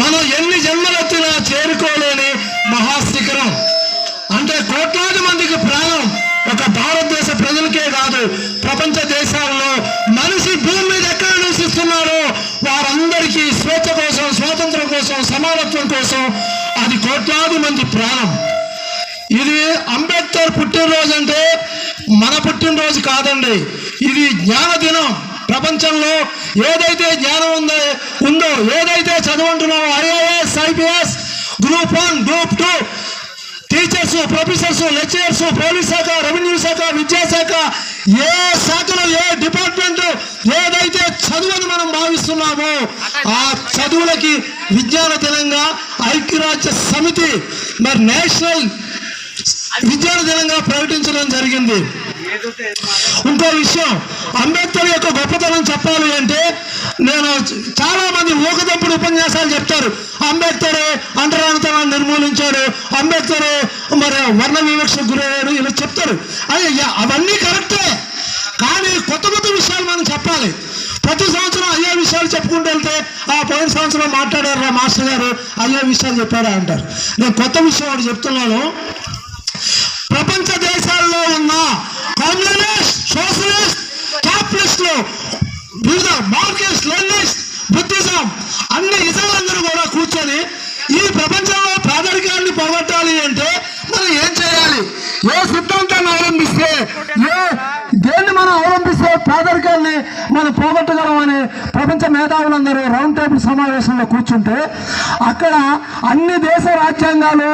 మనం ఎన్ని జన్మలెత్తినా చేరుకోలేని మహాశిఖరం. అంటే కోట్లాది మందికి ప్రాణం ఒక భారతదేశ ప్రజలకే కాదు ప్రపంచ దేశాల్లో మనిషి భూమి మీద ఎక్కడ నివసిస్తున్నాడో వారందరికీ స్వేచ్ఛ కోసం స్వాతంత్రం కోసం సమానత్వం కోసం అది కోట్లాది మంది ప్రాణం. ఇది అంబేద్కర్ పుట్టినరోజు అంటే మన పుట్టినరోజు కాదండి ఇది జ్ఞాన దినం ప్రపంచంలో ఏదైతే జ్ఞానం ఉందో ఉందో ఏదైతే చదువుంటున్నామో IAS IPS group one group two teachers professors lecturers police శాఖ రెవెన్యూ శాఖ విద్యాశాఖ ఏ శాఖలో ఏ డిపార్ట్మెంట్ ఏదైతే చదువుని మనం భావిస్తున్నామో ఆ చదువులకి విజ్ఞాన దినంగా ఐక్యరాజ్య సమితి మరి నేషనల్ విజ్ఞాన దినంగా ప్రకటించడం జరిగింది. ఇంకో విషయం అంబేద్కర్ యొక్క గొప్పతనం చెప్పాలి అంటే నేను చాలా మంది ఊకదప్పుడు ఉపన్యాసాలు చెప్తారు. అంబేద్కర్ అంటరానితనాన్ని నిర్మూలించాడు. అంబేద్కర్ మరి వర్ణ వివక్ష గురయ్యాడు ఇలా చెప్తారు. అయ్యా అవన్నీ కరెక్టే. కానీ కొత్త కొత్త విషయాలు మనం చెప్పాలి. ప్రతి సంవత్సరం అయ్యే విషయాలు చెప్పుకుంటూ వెళ్తే ఆ పోయిన సంవత్సరం మాట్లాడారు రా మాస్టర్ గారు అయ్యే విషయాలు చెప్పారా అంటారు. నేను కొత్త విషయం ఒకటి చెప్తున్నాను. ప్రపంచ వివిధ మార్కెట్స్ లెనిస్ట్ బుద్ధిజం అన్ని ఇతరులందరూ కూడా కూర్చొని ఈ ప్రపంచంలో పేదరికాన్ని పోగొట్టాలి అంటే మనం ఏం చేయాలి? ఏ సిద్ధాంతాన్ని అవలంబిస్తే ఏ దేన్ని మనం అవలంబిస్తే పేదరికాన్ని మనం పోగొట్టగలమని ప్రపంచ మేధావులందరూ రౌండ్ టేబుల్ సమావేశంలో కూర్చుంటే అక్కడ అన్ని దేశ రాజ్యాంగాలు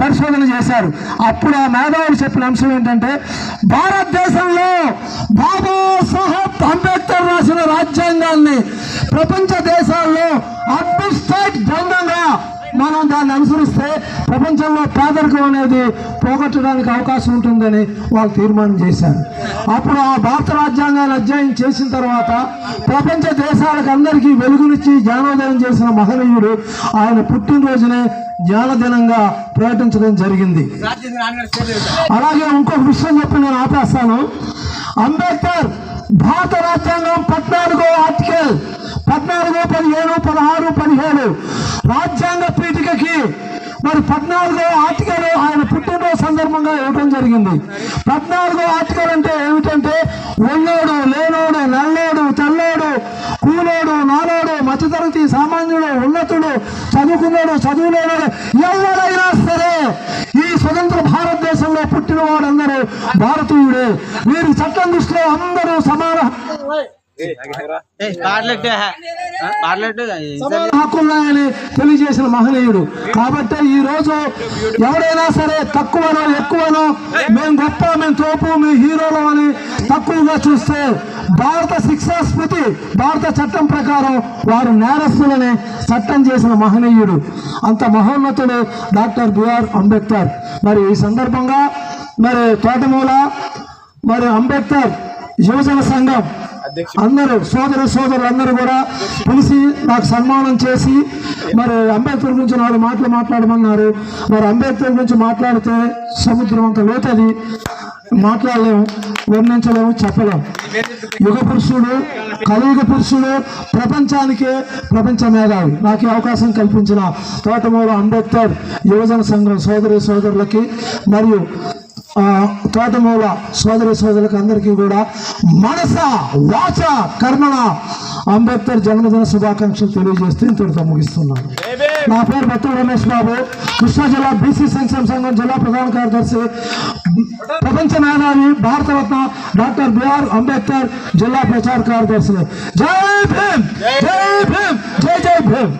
పరిశోధన చేశారు. అప్పుడు ఆ మేధావులు చెప్పిన అంశం ఏంటంటే భారతదేశంలో బాబా సాహెబ్ అంబేద్కర్ రాసిన రాజ్యాంగాన్ని ప్రపంచ దేశాల్లో అడ్మినిస్ట్రేట్ గ్రంథంగా మనం దాన్ని అనుసరిస్తే ప్రపంచంలో పేదరికం అనేది పోగొట్టడానికి అవకాశం ఉంటుందని వాళ్ళు తీర్మానం చేశారు. అప్పుడు ఆ భారత రాజ్యాంగాన్ని అధ్యయనం చేసిన తర్వాత ప్రపంచ దేశాలకు అందరికీ వెలుగునిచ్చి జ్ఞానోదయం చేసిన మహనీయుడు ఆయన పుట్టినరోజునే జ్ఞానదినంగా ప్రకటించడం జరిగింది. అలాగే ఇంకొక విషయం చెప్పి నేను ఆపేస్తాను. అంబేద్కర్ భారత రాజ్యాంగం పద్నాలుగో ఆర్టికల్ పద్నాలుగు పదిహేను పదహారు పదిహేడు రాజ్యాంగ పీఠికకి మరి పద్నాలుగో ఆర్టికల్ ఆయన పుట్టినరోజు సందర్భంగా ఇవ్వడం జరిగింది. పద్నాలుగో ఆర్టికల్ అంటే ఏమిటంటే ఉన్నోడు లేనోడు చదువుకున్నాడు ఎవరైనా సరే ఈ స్వతంత్ర భారతదేశంలో పుట్టిన వాడందరూ భారతీయుడే. వీరి చట్టం దృష్టిలో అందరూ సమాన హక్కున్నాయని తెలియజేసిన మహనీయుడు కాబట్టి ఈ రోజు ఎవరైనా సరే తక్కువనో ఎక్కువనో మేము గొప్ప మేము తోపు మేము హీరోలు అని తక్కువగా చూస్తే భారత శిక్షా స్మృతి భారత చట్టం ప్రకారం వారు నేరస్తులని చట్టం చేసిన మహనీయుడు అంత మహోన్నతుడు డాక్టర్ బిఆర్ అంబేద్కర్. మరి ఈ సందర్భంగా మరి తోటమూల మరి అంబేద్కర్ యువజన సంఘం అందరూ సోదర సోదరులు అందరూ కూడా పిలిచి నాకు సన్మానం చేసి మరి అంబేద్కర్ గురించి నాలుగు మాటలు మాట్లాడమన్నారు. మరి అంబేద్కర్ గురించి మాట్లాడితే సముద్రం అంత లోతది. మాట్లాడలేము వర్ణించలేము చెప్పలేము. యుగ పురుషుడు కలియుగ పురుషుడు ప్రపంచానికే ప్రపంచ మేధావి. నాకు అవకాశం కల్పించిన తోటమూల అంబేద్కర్ యువజన సంఘం సోదరి సోదరులకి మరియు తోటమూల సోదరి సోదరులకు అందరికీ కూడా మనస వాచ కర్మణ అంబేద్కర్ జన్మదిన శుభాకాంక్షలు తెలియజేస్తూ ఇంతటితో ముగిస్తున్నాను. నా పేరు భక్తు రమేష్ బాబు. కృష్ణా జిల్లా బీసీ సంక్షేమ సంఘం జిల్లా ప్రధాన కార్యదర్శి ప్రపంచ మేధావి భారతరత్న డాక్టర్ బిఆర్ అంబేద్కర్ జిల్లా ప్రచార కార్యదర్శి. జై భీమ్! జై భీమ్! జై జై భీమ్!